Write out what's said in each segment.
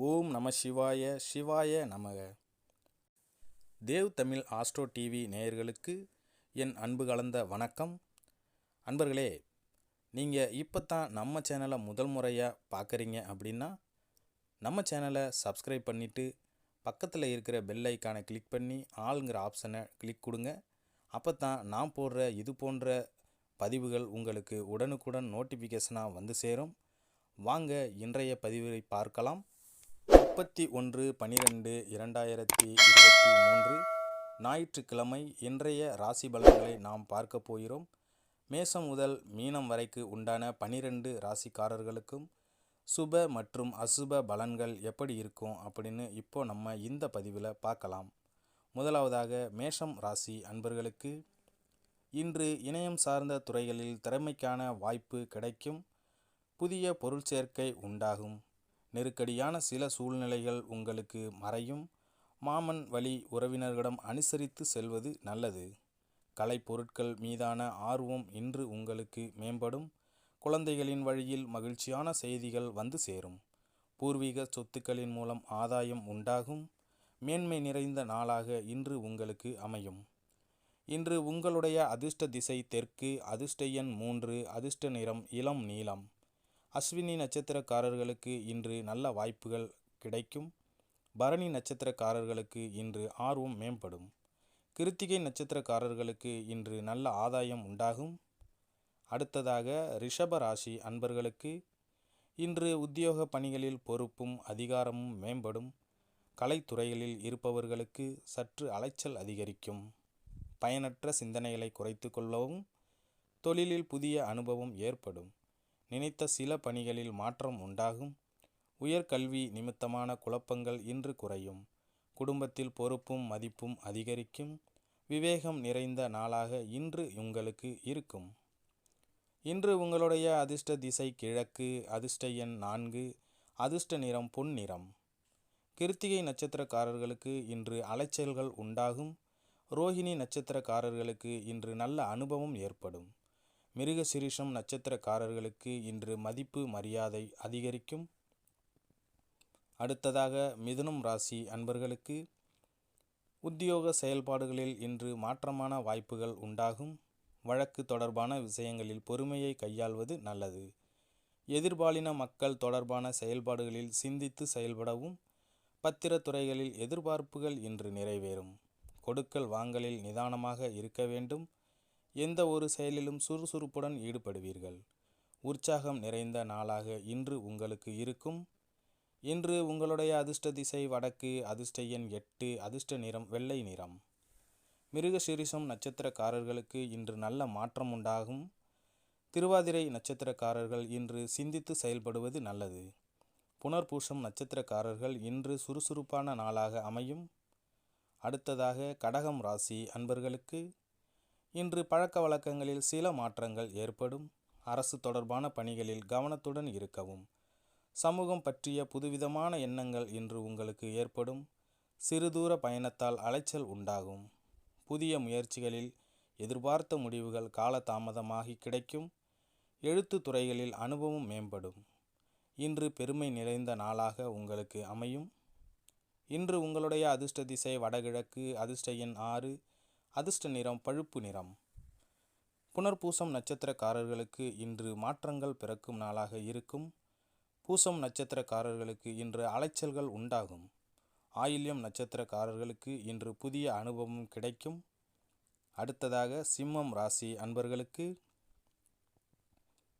ஓம் நம சிவாய சிவாய நமக. தேவ் தமிழ் ஆஸ்ட்ரோ டிவி நேயர்களுக்கு என் அன்பு கலந்த வணக்கம். அன்பர்களே நீங்கள் இப்போ தான் நம்ம சேனலை முதல் முறையாக பார்க்குறீங்க அப்படின்னா நம்ம சேனலை சப்ஸ்கிரைப் பண்ணிவிட்டு பக்கத்தில் இருக்கிற பெல் ஐக்கானை கிளிக் பண்ணி ஆளுங்கிற ஆப்ஷனை கிளிக் கொடுங்க. அப்போ தான் நான் போடுற இது போன்ற பதிவுகள் உங்களுக்கு உடனுக்குடன் நோட்டிஃபிகேஷனாக வந்து சேரும். வாங்க இன்றைய பதிவை பார்க்கலாம். முப்பத்தி ஒன்று பனிரெண்டு இரண்டாயிரத்தி இருபத்தி மூன்று ஞாயிற்றுக்கிழமை இன்றைய ராசி பலன்களை நாம் பார்க்க போகிறோம். மேசம் முதல் மீனம் வரைக்கு உண்டான பனிரெண்டு ராசிக்காரர்களுக்கும் சுப மற்றும் அசுப பலன்கள் எப்படி இருக்கும் அப்படின்னு இப்போ நம்ம இந்த பதிவில் பார்க்கலாம். முதலாவதாக மேஷம் ராசி அன்பர்களுக்கு இன்று இணையம் சார்ந்த துறைகளில் திறமைக்கான வாய்ப்பு கிடைக்கும் புதிய பொருள் சேர்க்கை உண்டாகும். நெருக்கடியான சில சூழ்நிலைகள் உங்களுக்கு மறையும். மாமன் வழி உறவினர்களிடம் அனுசரித்து செல்வது நல்லது. கலைப்பொருட்கள் மீதான ஆர்வம் இன்று உங்களுக்கு மேம்படும். குழந்தைகளின் வழியில் மகிழ்ச்சியான செய்திகள் வந்து சேரும். பூர்வீக சொத்துக்களின் மூலம் ஆதாயம் உண்டாகும். மேன்மை நிறைந்த நாளாக இன்று உங்களுக்கு அமையும். இன்று உங்களுடைய அதிர்ஷ்ட திசை தெற்கு அதிர்ஷ்ட எண் மூன்று அதிர்ஷ்ட நிறம் இளம் நீலம் அஸ்வினி நட்சத்திரக்காரர்களுக்கு இன்று நல்ல வாய்ப்புகள் கிடைக்கும். பரணி நட்சத்திரக்காரர்களுக்கு இன்று ஆர்வம் மேம்படும். கிருத்திகை நட்சத்திரக்காரர்களுக்கு இன்று நல்ல ஆதாயம் உண்டாகும். அடுத்ததாக ரிஷப ராசி அன்பர்களுக்கு இன்று உத்தியோக பணிகளில் பொறுப்பும் அதிகாரமும் மேம்படும். கலைத்துறைகளில் இருப்பவர்களுக்கு சற்று அலைச்சல் அதிகரிக்கும். பயனற்ற சிந்தனைகளை குறைத்து கொள்ளவும் தொழிலில் புதிய அனுபவம் ஏற்படும். நினைத்த சில பணிகளில் மாற்றம் உண்டாகும். உயர்கல்வி நிமித்தமான குழப்பங்கள் இன்று குறையும். குடும்பத்தில் பொறுப்பும் மதிப்பும் அதிகரிக்கும். விவேகம் நிறைந்த நாளாக இன்று உங்களுக்கு இருக்கும். இன்று உங்களுடைய அதிர்ஷ்ட திசை கிழக்கு அதிர்ஷ்ட எண் நான்கு அதிர்ஷ்ட நிறம் பொன்னிறம். கிருத்திகை நட்சத்திரக்காரர்களுக்கு இன்று அலைச்சல்கள் உண்டாகும். ரோஹிணி நட்சத்திரக்காரர்களுக்கு இன்று நல்ல அனுபவம் ஏற்படும். மிருக சிரிஷம் நட்சத்திரக்காரர்களுக்கு இன்று மதிப்பு மரியாதை அதிகரிக்கும். அடுத்ததாக மிதுனம் ராசி அன்பர்களுக்கு உத்தியோக செயல்பாடுகளில் இன்று மாற்றமான வாய்ப்புகள் உண்டாகும். வழக்கு தொடர்பான விஷயங்களில் பொறுமையை கையாள்வது நல்லது. எதிர்பாலின மக்கள் தொடர்பான செயல்பாடுகளில் சிந்தித்து செயல்படவும் பத்திரத்துறைகளில் எதிர்பார்ப்புகள் இன்று நிறைவேறும். கொடுக்கல் வாங்கலில் நிதானமாக இருக்க வேண்டும். எந்த ஒரு செயலிலும் சுறுசுறுப்புடன் ஈடுபடுவீர்கள். உற்சாகம் நிறைந்த நாளாக இன்று உங்களுக்கு இருக்கும். இன்று உங்களுடைய அதிர்ஷ்ட திசை வடக்கு அதிர்ஷ்ட எண் எட்டு அதிர்ஷ்ட நிறம் வெள்ளை நிறம். மிருகசிரிசம் நட்சத்திரக்காரர்களுக்கு இன்று நல்ல மாற்றம் உண்டாகும். திருவாதிரை நட்சத்திரக்காரர்கள் இன்று சிந்தித்து செயல்படுவது நல்லது. புனர்பூஷம் நட்சத்திரக்காரர்கள் இன்று சுறுசுறுப்பான நாளாக அமையும். அடுத்ததாக கடகம் ராசி அன்பர்களுக்கு இன்று பழக்க வழக்கங்களில் சில மாற்றங்கள் ஏற்படும். அரசு தொடர்பான பணிகளில் கவனத்துடன் இருக்கவும். சமூகம் பற்றிய புதுவிதமான எண்ணங்கள் இன்று உங்களுக்கு ஏற்படும். சிறுதூர பயணத்தால் அலைச்சல் உண்டாகும். புதிய முயற்சிகளில் எதிர்பார்த்த முடிவுகள் காலதாமதமாகி கிடைக்கும். எழுத்து துறைகளில் அனுபவம் மேம்படும். இன்று பெருமை நிறைந்த நாளாக உங்களுக்கு அமையும். இன்று உங்களுடைய அதிர்ஷ்ட திசை வடகிழக்கு அதிர்ஷ்ட எண் ஆறு அதிர்ஷ்ட நிறம் பழுப்பு நிறம். புனர்பூசம் நட்சத்திரக்காரர்களுக்கு இன்று மாற்றங்கள் பிறக்கும் நாளாக இருக்கும். பூசம் நட்சத்திரக்காரர்களுக்கு இன்று அலைச்சல்கள் உண்டாகும். ஆயில்யம் நட்சத்திரக்காரர்களுக்கு இன்று புதிய அனுபவம் கிடைக்கும். அடுத்ததாக சிம்மம் ராசி அன்பர்களுக்கு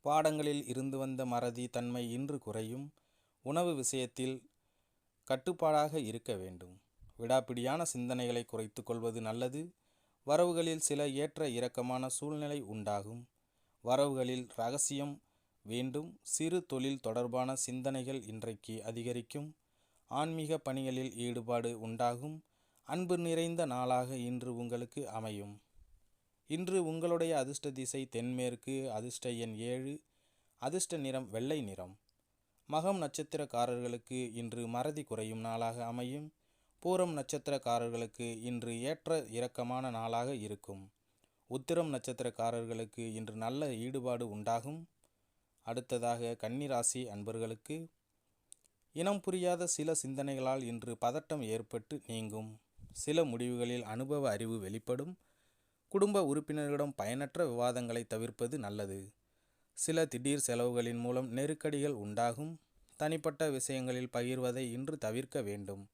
பாடங்களில் இருந்து வந்த மறதி தன்மை இன்று குறையும். உணவு விஷயத்தில் கட்டுப்பாடாக இருக்க வேண்டும். விடாப்பிடியான சிந்தனைகளை குறைத்து கொள்வது நல்லது. வரவுகளில் சில ஏற்ற இறக்கமான சூழ்நிலை உண்டாகும். வரவுகளில் ரகசியம் வேண்டும். சிறு தொழில் தொடர்பான சிந்தனைகள் இன்றைக்கு அதிகரிக்கும். ஆன்மீக பணிகளில் ஈடுபாடு உண்டாகும். அன்பு நிறைந்த நாளாக இன்று உங்களுக்கு அமையும். இன்று உங்களுடைய அதிர்ஷ்ட திசை தென்மேற்கு அதிர்ஷ்ட எண் ஏழு அதிர்ஷ்ட நிறம் வெள்ளை நிறம். மகம் நட்சத்திரக்காரர்களுக்கு இன்று மறதி குறையும் நாளாக அமையும். பூரம் நட்சத்திரக்காரர்களுக்கு இன்று ஏற்ற இறக்கமான நாளாக இருக்கும். உத்திரம் நட்சத்திரக்காரர்களுக்கு இன்று நல்ல ஈடுபாடு உண்டாகும். அடுத்ததாக கன்னிராசி அன்பர்களுக்கு இனம் புரியாத சில சிந்தனைகளால் இன்று பதட்டம் ஏற்பட்டு நீங்கும். சில முடிவுகளில் அனுபவ அறிவு வெளிப்படும். குடும்ப உறுப்பினர்களிடம் பயனற்ற விவாதங்களை தவிர்ப்பது நல்லது. சில திடீர் செலவுகளின் மூலம் நெருக்கடிகள் உண்டாகும். தனிப்பட்ட விஷயங்களில் பகிர்வதை இன்று தவிர்க்க வேண்டும்.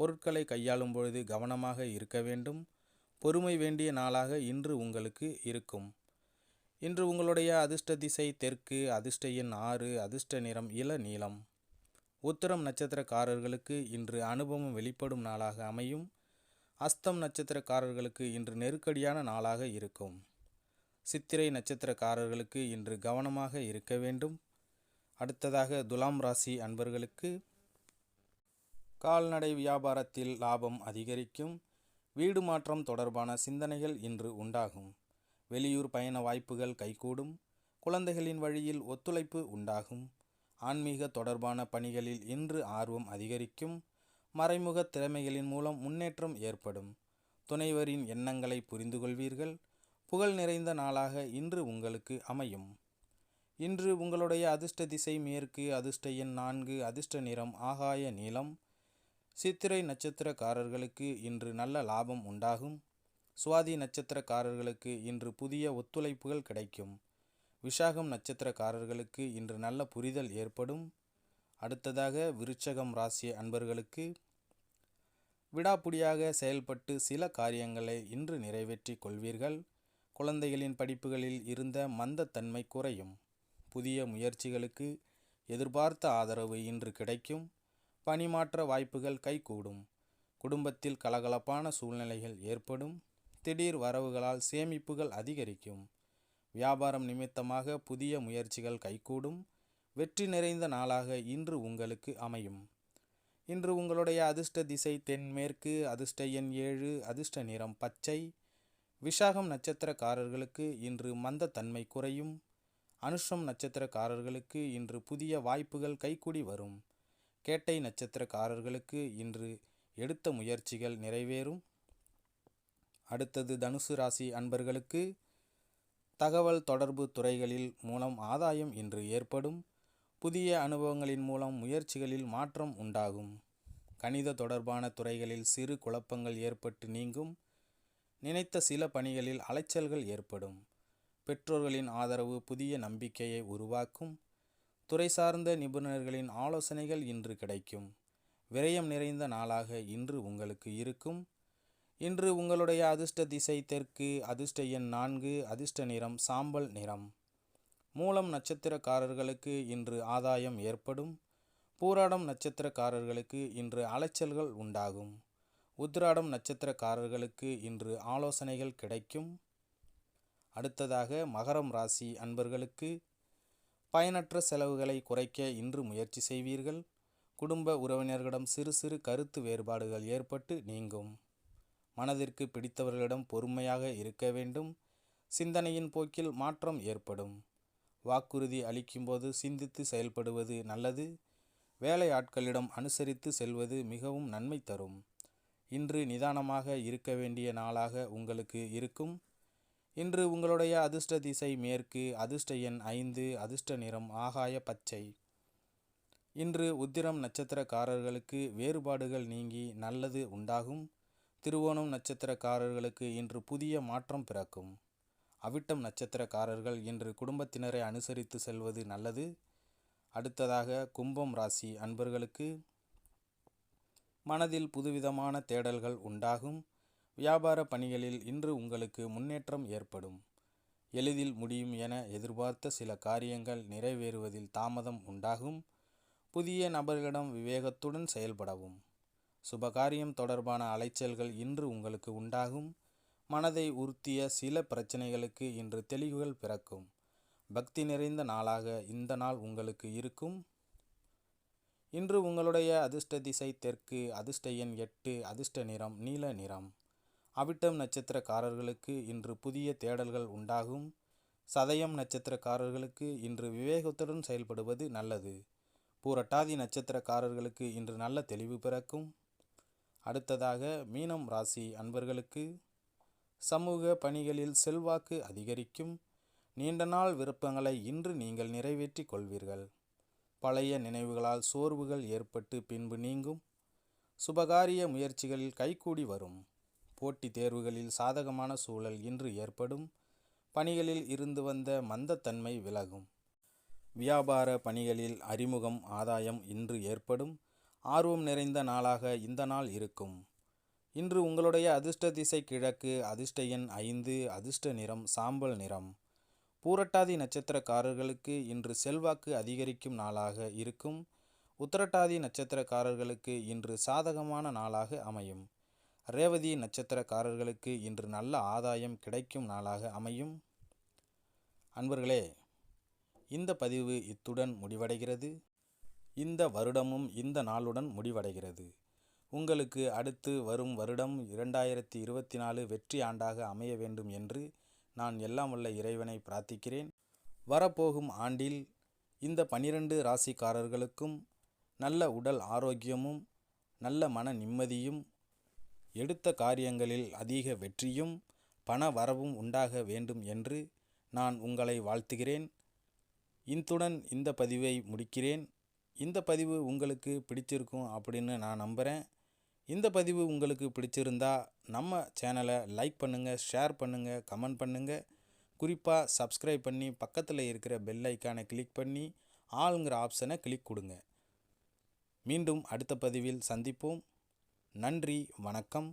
பொருட்களை கையாளும் பொழுது கவனமாக இருக்க வேண்டும். பொறுமை வேண்டிய நாளாக இன்று உங்களுக்கு இருக்கும். இன்று உங்களுடைய அதிர்ஷ்ட திசை தெற்கு அதிர்ஷ்ட எண் ஆறு அதிர்ஷ்ட நிறம் இள நீளம். உத்தரம் நட்சத்திரக்காரர்களுக்கு இன்று அனுபவம் வெளிப்படும் நாளாக அமையும். அஸ்தம் நட்சத்திரக்காரர்களுக்கு இன்று நெருக்கடியான நாளாக இருக்கும். சித்திரை நட்சத்திரக்காரர்களுக்கு இன்று கவனமாக இருக்க வேண்டும். அடுத்ததாக துலாம் ராசி அன்பர்களுக்கு கால்நடை வியாபாரத்தில் லாபம் அதிகரிக்கும். வீடு மாற்றம் தொடர்பான சிந்தனைகள் இன்று உண்டாகும். வெளியூர் பயண வாய்ப்புகள் கைகூடும். குழந்தைகளின் வழியில் ஒத்துழைப்பு உண்டாகும். ஆன்மீக தொடர்பான பணிகளில் இன்று ஆர்வம் அதிகரிக்கும். மறைமுக திறமைகளின் மூலம் முன்னேற்றம் ஏற்படும். துணைவரின் எண்ணங்களை புரிந்து கொள்வீர்கள் புகழ் நிறைந்த நாளாக இன்று உங்களுக்கு அமையும். இன்று உங்களுடைய அதிர்ஷ்ட திசை மேற்கு அதிர்ஷ்ட எண் நான்கு அதிர்ஷ்ட நிறம் ஆகாய நீளம். சித்திரை நட்சத்திரக்காரர்களுக்கு இன்று நல்ல லாபம் உண்டாகும். சுவாதி நட்சத்திரக்காரர்களுக்கு இன்று புதிய ஒத்துழைப்புகள் கிடைக்கும். விஷாகம் நட்சத்திரக்காரர்களுக்கு இன்று நல்ல புரிதல் ஏற்படும். அடுத்ததாக விருச்சகம் ராசி அன்பர்களுக்கு விடாப்புடியாக செயல்பட்டு சில காரியங்களை இன்று நிறைவேற்றி கொள்வீர்கள். குழந்தைகளின் படிப்புகளில் இருந்த மந்தத்தன்மை குறையும். புதிய முயற்சிகளுக்கு எதிர்பார்த்த ஆதரவு இன்று கிடைக்கும். பணிமாற்ற வாய்ப்புகள் கைகூடும். குடும்பத்தில் கலகலப்பான சூழ்நிலைகள் ஏற்படும். திடீர் வரவுகளால் சேமிப்புகள் அதிகரிக்கும். வியாபாரம் நிமித்தமாக புதிய முயற்சிகள் கைகூடும். வெற்றி நிறைந்த நாளாக இன்று உங்களுக்கு அமையும். இன்று உங்களுடைய அதிர்ஷ்ட திசை தென்மேற்கு அதிர்ஷ்ட எண் ஏழு அதிர்ஷ்ட நிறம் பச்சை. விஷாகம் நட்சத்திரக்காரர்களுக்கு இன்று மந்தத்தன்மை குறையும். அனுஷம் நட்சத்திரக்காரர்களுக்கு இன்று புதிய வாய்ப்புகள் கைக்கூடி வரும். கேட்டை நட்சத்திரக்காரர்களுக்கு இன்று எடுத்த முயற்சிகள் நிறைவேறும். அடுத்தது தனுசு ராசி அன்பர்களுக்கு தகவல் தொடர்பு துறைகளில் மூலம் ஆதாயம் இன்று ஏற்படும். புதிய அனுபவங்களின் மூலம் முயற்சிகளில் மாற்றம் உண்டாகும். கணித தொடர்பான துறைகளில் சிறு குழப்பங்கள் ஏற்பட்டு நீங்கும். நினைத்த சில பணிகளில் அலைச்சல்கள் ஏற்படும். பெற்றோர்களின் ஆதரவு புதிய நம்பிக்கையை உருவாக்கும். துறை சார்ந்த நிபுணர்களின் ஆலோசனைகள் இன்று கிடைக்கும். விரயம் நிறைந்த நாளாக இன்று உங்களுக்கு இருக்கும். இன்று உங்களுடைய அதிர்ஷ்ட திசை தெற்கு அதிர்ஷ்ட எண் நான்கு அதிர்ஷ்ட நிறம் சாம்பல் நிறம். மூலம் நட்சத்திரக்காரர்களுக்கு இன்று ஆதாயம் ஏற்படும். பூராடம் நட்சத்திரக்காரர்களுக்கு இன்று அலைச்சல்கள் உண்டாகும். உத்ராடம் நட்சத்திரக்காரர்களுக்கு இன்று ஆலோசனைகள் கிடைக்கும். அடுத்ததாக மகரம் ராசி அன்பர்களுக்கு பயனற்ற செலவுகளை குறைக்க இன்று முயற்சி செய்வீர்கள். குடும்ப உறவினர்களிடம் சிறு சிறு கருத்து வேறுபாடுகள் ஏற்பட்டு நீங்கும். மனதிற்கு பிடித்தவர்களிடம் பொறுமையாக இருக்க வேண்டும். சிந்தனையின் போக்கில் மாற்றம் ஏற்படும். வாக்குறுதி அளிக்கும்போது சிந்தித்து செயல்படுவது நல்லது. வேலை ஆட்களிடம் அனுசரித்து செல்வது மிகவும் நன்மை தரும். இன்று நிதானமாக இருக்க வேண்டிய நாளாக உங்களுக்கு இருக்கும். இன்று உங்களுடைய அதிர்ஷ்ட திசை மேற்கு அதிர்ஷ்ட எண் ஐந்து அதிர்ஷ்ட நிறம் ஆகாய பச்சை. இன்று உத்திரம் நட்சத்திரக்காரர்களுக்கு வேறுபாடுகள் நீங்கி நல்லது உண்டாகும். திருவோணம் நட்சத்திரக்காரர்களுக்கு இன்று புதிய மாற்றம் பிறக்கும். அவிட்டம் நட்சத்திரக்காரர்கள் இன்று குடும்பத்தினரை அனுசரித்து செல்வது நல்லது. அடுத்ததாக கும்பம் ராசி அன்பர்களுக்கு மனதில் புதுவிதமான தேடல்கள் உண்டாகும். வியாபார பணிகளில் இன்று உங்களுக்கு முன்னேற்றம் ஏற்படும். எளிதில் முடியும் என எதிர்பார்த்த சில காரியங்கள் நிறைவேறுவதில் தாமதம் உண்டாகும். புதிய நபர்களிடம் விவேகத்துடன் செயல்படவும். சுபகாரியம் தொடர்பான அலைச்சல்கள் இன்று உங்களுக்கு உண்டாகும். மனதை உறுத்திய சில பிரச்சனைகளுக்கு இன்று தெளிவுகள் பிறக்கும். பக்தி நிறைந்த நாளாக இந்த நாள் உங்களுக்கு இருக்கும். இன்று உங்களுடைய அதிர்ஷ்ட திசை தெற்கு அதிர்ஷ்ட எண் எட்டு அதிர்ஷ்ட நிறம் நீல நிறம். அவிட்டம் நட்சத்திரக்காரர்களுக்கு இன்று புதிய தேடல்கள் உண்டாகும். சதயம் நட்சத்திரக்காரர்களுக்கு இன்று விவேகத்துடன் செயல்படுவது நல்லது. பூரட்டாதி நட்சத்திரக்காரர்களுக்கு இன்று நல்ல தெளிவு பிறக்கும். அடுத்ததாக மீனம் ராசி அன்பர்களுக்கு சமூக பணிகளில் செல்வாக்கு அதிகரிக்கும். நீண்ட நாள் விருப்பங்களை இன்று நீங்கள் நிறைவேற்றி கொள்வீர்கள். பழைய நினைவுகளால் சோர்வுகள் ஏற்பட்டு பின்பு நீங்கும். சுபகாரிய முயற்சிகளில் கைகூடி வரும். போட்டித் தேர்வுகளில் சாதகமான சூழல் இன்று ஏற்படும். பணிகளில் இருந்து வந்த மந்தத்தன்மை விலகும். வியாபார பணிகளில் அறிமுகம் ஆதாயம் இன்று ஏற்படும். ஆர்வம் நிறைந்த நாளாக இந்த நாள் இருக்கும். இன்று உங்களுடைய அதிர்ஷ்ட திசை கிழக்கு அதிர்ஷ்ட எண் ஐந்து அதிர்ஷ்ட நிறம் சாம்பல் நிறம். பூரட்டாதி நட்சத்திரக்காரர்களுக்கு இன்று செல்வாக்கு அதிகரிக்கும் நாளாக இருக்கும். உத்திரட்டாதி நட்சத்திரக்காரர்களுக்கு இன்று சாதகமான நாளாக அமையும். ரேவதி நட்சத்திரக்காரர்களுக்கு இன்று நல்ல ஆதாயம் கிடைக்கும் நாளாக அமையும். அன்பர்களே இந்த பதிவு இத்துடன் முடிவடைகிறது. இந்த வருடமும் இந்த நாளுடன் முடிவடைகிறது. உங்களுக்கு அடுத்து வரும் வருடம் இரண்டாயிரத்தி இருபத்தி நாலு வெற்றி ஆண்டாக அமைய வேண்டும் என்று நான் எல்லாம் வல்ல இறைவனை பிரார்த்திக்கிறேன். வரப்போகும் ஆண்டில் இந்த பனிரெண்டு ராசிக்காரர்களுக்கும் நல்ல உடல் ஆரோக்கியமும் நல்ல மன நிம்மதியும் எடுத்த காரியங்களில் அதிக வெற்றியும் பண வரவும் உண்டாக வேண்டும் என்று நான் உங்களை வாழ்த்துகிறேன். இத்துடன் இந்த பதிவை முடிக்கிறேன். இந்த பதிவு உங்களுக்கு பிடிச்சிருக்கும் அப்படின்னு நான் நம்புகிறேன் இந்த பதிவு உங்களுக்கு பிடிச்சிருந்தா நம்ம சேனலை லைக் பண்ணுங்கள் ஷேர் பண்ணுங்கள் கமெண்ட் பண்ணுங்கள் குறிப்பாக சப்ஸ்கிரைப் பண்ணி பக்கத்தில் இருக்கிற பெல் ஐக்கானை கிளிக் பண்ணி ஆளுங்கிற ஆப்ஷனை கிளிக் கொடுங்க. மீண்டும் அடுத்த பதிவில் சந்திப்போம். நன்றி வணக்கம்.